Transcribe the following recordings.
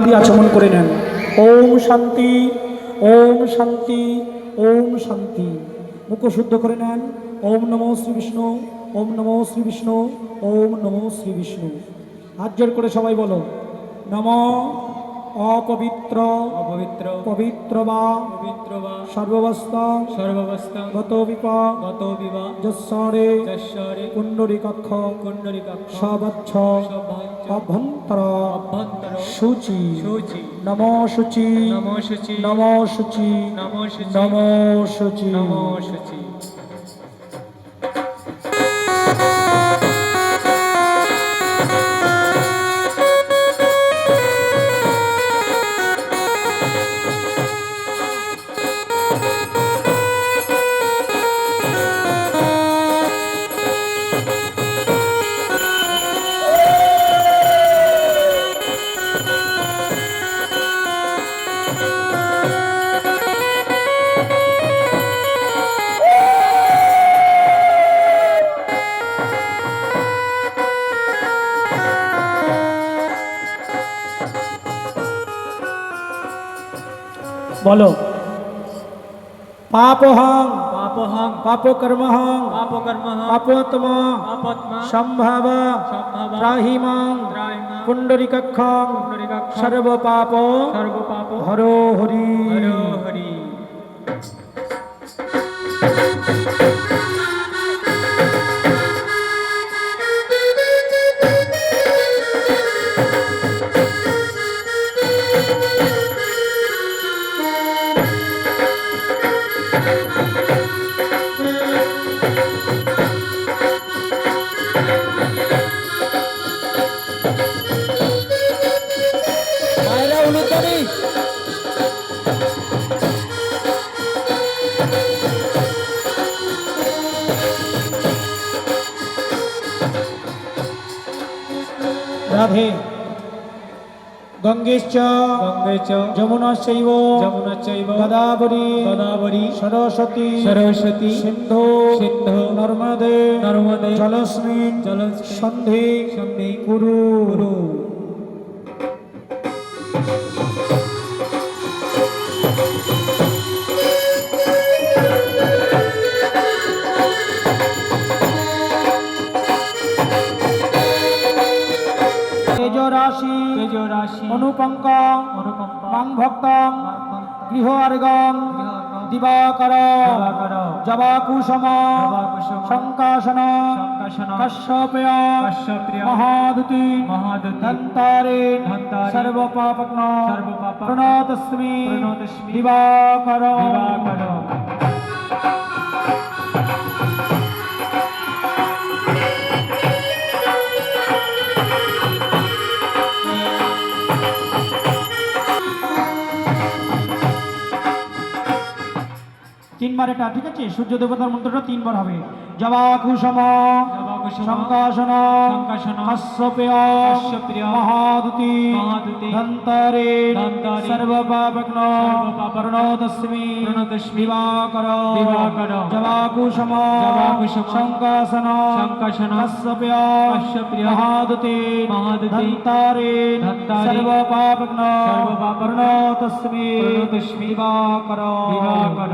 দিয়ে আচমন করে নেন। ওম শান্তি ওম শান্তি ওম শান্তি। মুখ শুদ্ধ করে নেন। ওম নমো শ্রী বিষ্ণু ওম নমো শ্রী বিষ্ণু ওম নমো শ্রী বিষ্ণু। হাত জোর করে সবাই বলো নম অপবিত্র অপবিত্র পবিত্র বা পবিত্র বা সর্বাবস্থা সর্বাবস্থা গত বিপা গত বিবাহ যশ্বরে যশ্বরে কুণ্ডরী কক্ষ সবচ্ছ সৌভাগ্য অভ্যন্তর নম শুচি নম শুচি নম শুচি নম শুচি নম শুচি নমো শুচি বলো। পাপহং। পাপহং। পাপকর্মহং। পাপকর্মহং। পাপোত্তমা। পাপত্মা সম্ভাব। সম্ভাব। ত্রাহিমাং। পুণ্ডরিকক্ষং। পুণ্ডরিকাক্ষ। সর্বপাপ। সর্বপাপ। হরো। হরি গঙ্গেশ্চ গঙ্গে চ যমুনাশ্চৈব যমুনা চৈব গদাবরী গদাবরী সরস্বতী সরস্বতী সিন্ধু সিন্ধু নর্মদে নর্মদে জলস্মিন জলস্মিন সন্ধি সন্ধি কুরু কুরু। তেজ রাশি তেজ রাশি অনুপঙ্ক অনুকম্পা মাং ভক্তং গৃহ আর্গং দিবাকর জবাকুসম শঙ্কাসন কশ্যপেয় মহাদুতি ধন্তারে সর্বপাপগ্ন প্রণতস্মি দিবাকর। দিবাকর। তিনবার এটা ঠিক আছে? সূর্য দেবতার মন্ত্রটা তিনবার হবে। জবাকুসম জবাকুসুম শঙ্কাসন মহাদুতি ধন্তারে সর্বপাপগ্ন প্রণতস্মি দিবাকর জবাকুসম জবাকুসুম শঙ্কাসন কশ্যপ্রিয় মহাদুতি ধন্তারে সর্বপাপগ্ন প্রণতস্মি দিবাকর দিবাকর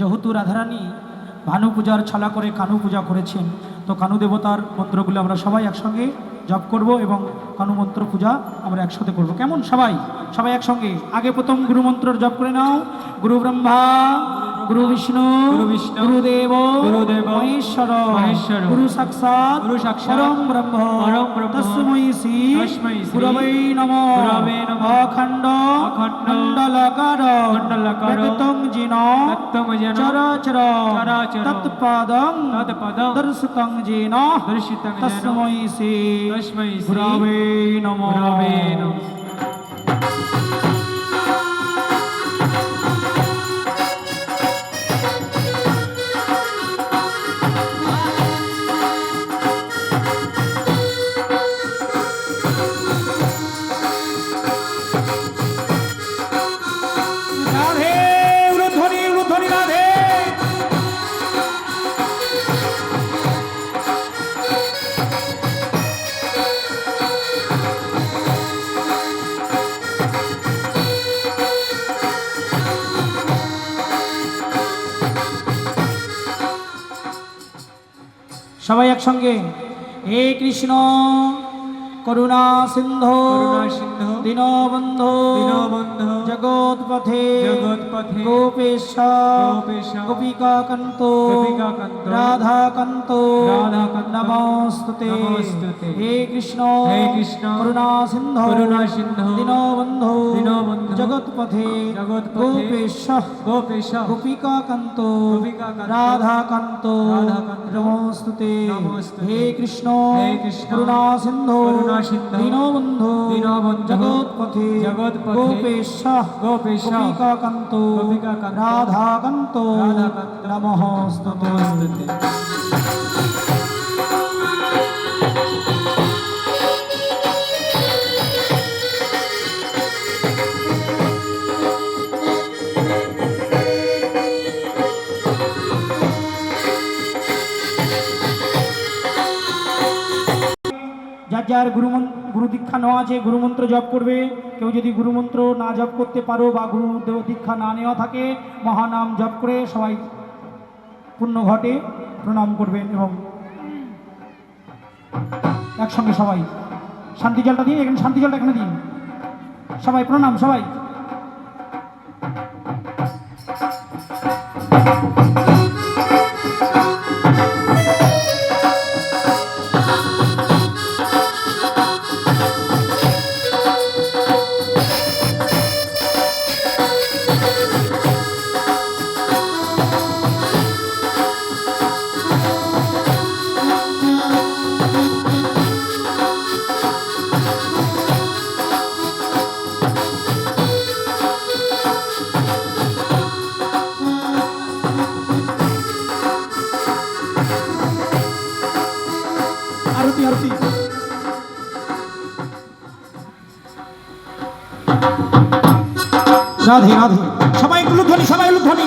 যেহেতু রাধারানী ভানু পূজার ছলা করে কানু পূজা করেছেন, তো কানু দেবতার মন্ত্রগুলো আমরা সবাই একসঙ্গে জপ করব এবং কানু মন্ত্র পূজা আমরা একসাথে করব। কেমন সবাই? সবাই একসঙ্গে? আগে প্রথম গুরু মন্ত্রর জপ করে নাও। গুরু ব্রহ্মা গুরু বিষ্ণু গুরু বিষ্ণু, গুরুদেব গুরুদেব, মহেশ্বর মহেশ্বর, গুরু সাক্ষাৎ গুরু সাক্ষাৎ, পরম ব্রহ্ম পরম ব্রহ্ম, তস্মৈ শ্রী তস্মৈ শ্রী, গুরবে নমঃ গুরবে নমঃ, অখণ্ড অখণ্ড, মণ্ডলাকার মণ্ডলাকার, ব্যক্তং জিন তত্ত্বং যেন চরাচর চরাচর, তৎপাদং তৎপদং দর্শিতং যেন দর্শিতং যেন, তস্মৈ শ্রী তস্মৈ শ্রী, গুরবে নমঃ গুরবে নমঃ। সবাই একসঙ্গে। হে কৃষ্ণ। করুণা সিন্ধু দীনবন্ধু দীনবন্ধু, জগৎপথে গোপেশ গোপেশ, গোপিকাকান্ত গোপিকাকান্ত, রাধাকান্ত রাধাকান্ত, নমস্তুতে। হে কৃষ্ণ হে কৃষ্ণ, করুণা সিন্ধু দীনবন্ধু দীনবন্ধু, জগৎপথে গোপেশ গোপেশ, গোপিকাকান্ত গোপিকাকান্ত, রাধাকান্ত রাধাকান্ত, নমস্তুতে নমস্তুতে। হে কৃষ্ণ হে কৃষ্ণ, করুণা সিন্ধু সিন্ধু, দীনবন্ধু জগৎপথে জগৎপথে, গোপেশ গোপেশ, গোপিকাকান্ত রাধাকান্ত রাধাকান্ত, নমস্তুতে যার গুরু গুরু দীক্ষা নেওয়া আছে গুরুমন্ত্র জপ করবে, কেউ যদি গুরুমন্ত্র না জপ করতে পারো বা গুরু দীক্ষা না নেওয়া থাকে, মহানাম জপ করে সবাই পুণ্য ঘটে, প্রণাম করবেন এবং একসঙ্গে সবাই। শান্তি জলটা দিন, এখানে শান্তি জলটা এখানে দিন। সবাই প্রণাম, সবাই। রাধে সবাই ধ্বনি সবাই উলুধ্বনি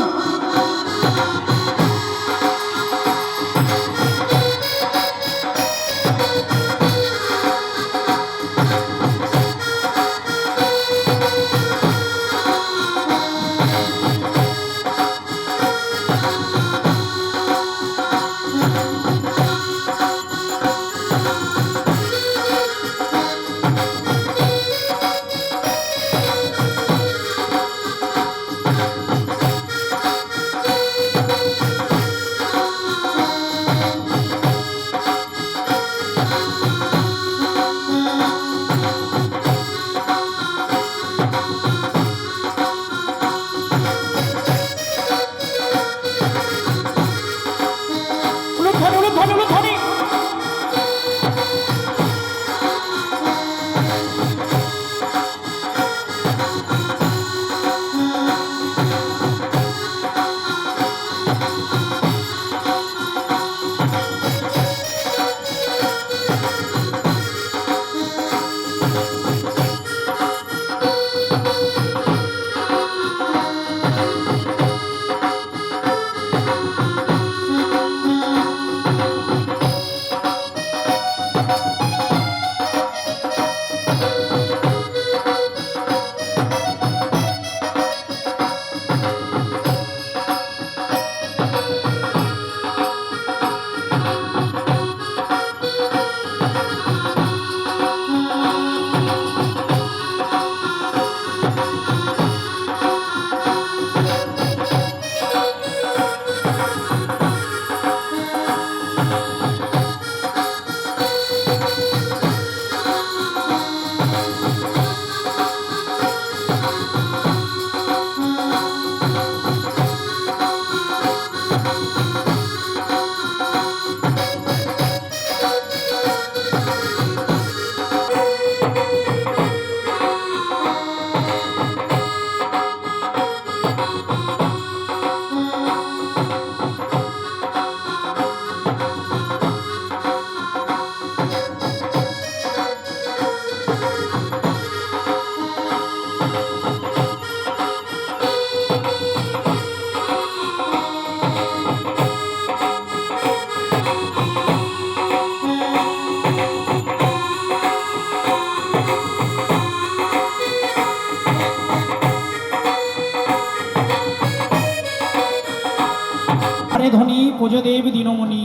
হারে ধনী, প্রজদেব দীনমণি।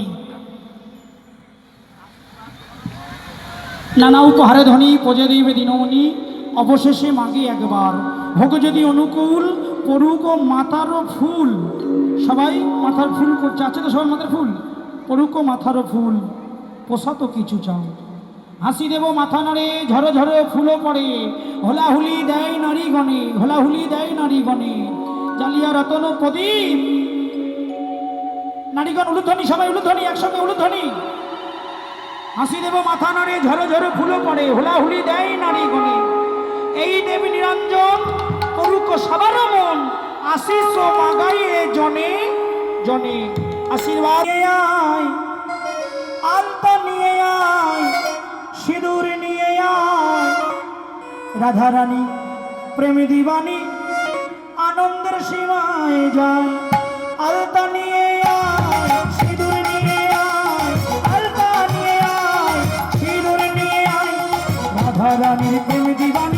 নানা উপহারে ধনী, প্রজদেব দীনমণি, অবশেষে মাগে একবার। হোক যদি অনুকূল পড়ুক ও মাথারও ফুল। সবাই মাথার ফুল করছে আছে তো সবাই মাথার ফুল? পড়ুক ও মাথারও ফুল। পোষা তো কিছু চাও। হাসি দেব মাথা নাড়ে, ঝরো ঝরো ফুলও পড়ে। হোলাহুলি দেয় নারী গণে, হোলাহুলি দেয় নারী গণে। জালিয়া রতন প্রদীপ নারীগণ উলুধ্বনি সবাই উলুধ্বনি একসঙ্গে উলুধ্বনি হাসি দেব, মাথা নাড়ে, ঝরো ঝরো ফুলও পড়ে, হোলাহুলি দেয় নারী গণে এই দেবী নিরঞ্জন, করুক সবার মন আশিস ও মাগাইয়ে জনে জনে। আশীর্বাদ আয় আলতা নিয়ে আয়, সিঁদুর নিয়ে আয়। রাধারানী প্রেমী দিবানী, আনন্দের সীমায় যায়। আলতা নিয়ে রাধারানীর প্রেমী দিবানী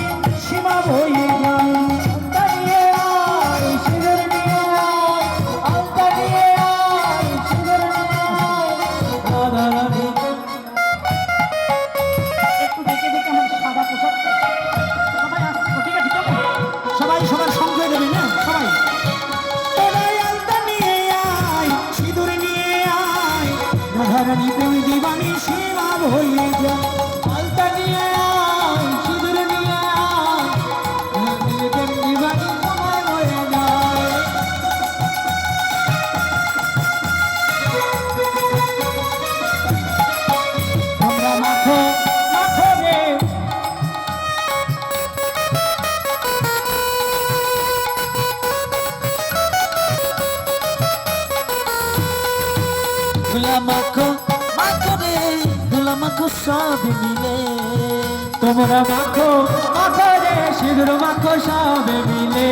রে সিঁদুর মাখো সবে মিলে।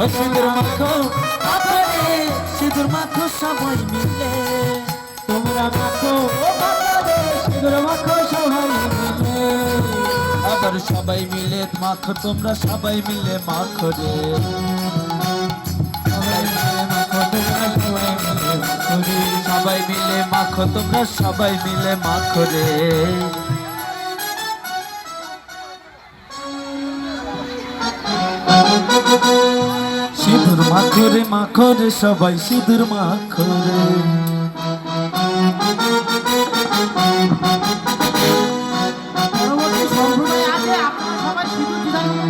ও সিঁদুর মাখো মাখো সিঁদুর মাখো সবাই মিলে। তোমরা মাখো, ও মাখো রে, সিঁদুর মাখো সবাই মিলে। আবার সবাই মিলে মাখো, তোমরা সবাই মিলে মাখো রে। সবাই মিলে মাখো, তোমরা সবাই মিলে মাখো রে।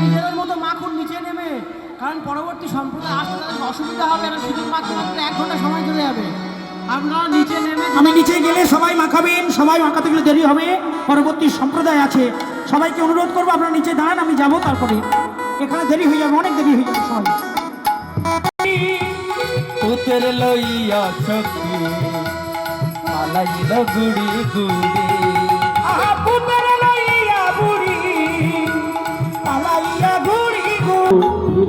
নিজেদের মতো মাখুন নিচে নেমে কারণ পরবর্তী সম্প্রদায় তাদের অসুবিধা হবে না সিঁদুর মাখতে মাত্র এক ঘণ্টা সময় চলে যাবে। আপনারা নিচে নেমে আমি নিচে গেলে সবাই মাখাবেন সবাই মাখাতে গেলে দেরি হবে পরবর্তী সম্প্রদায় আছে। সবাইকে অনুরোধ করব আপনারা নিচে দাঁড়ান আমি যাব তারপরে এখানে দেরি হয়ে যাবে অনেক দেরি হয়ে যাবে সবাই। পুতের লইয়া সখী পালাইল গুড়ি গুড়ি আহা লইয়া বুড়ি পালাইয়া গুড়ি ঘুরি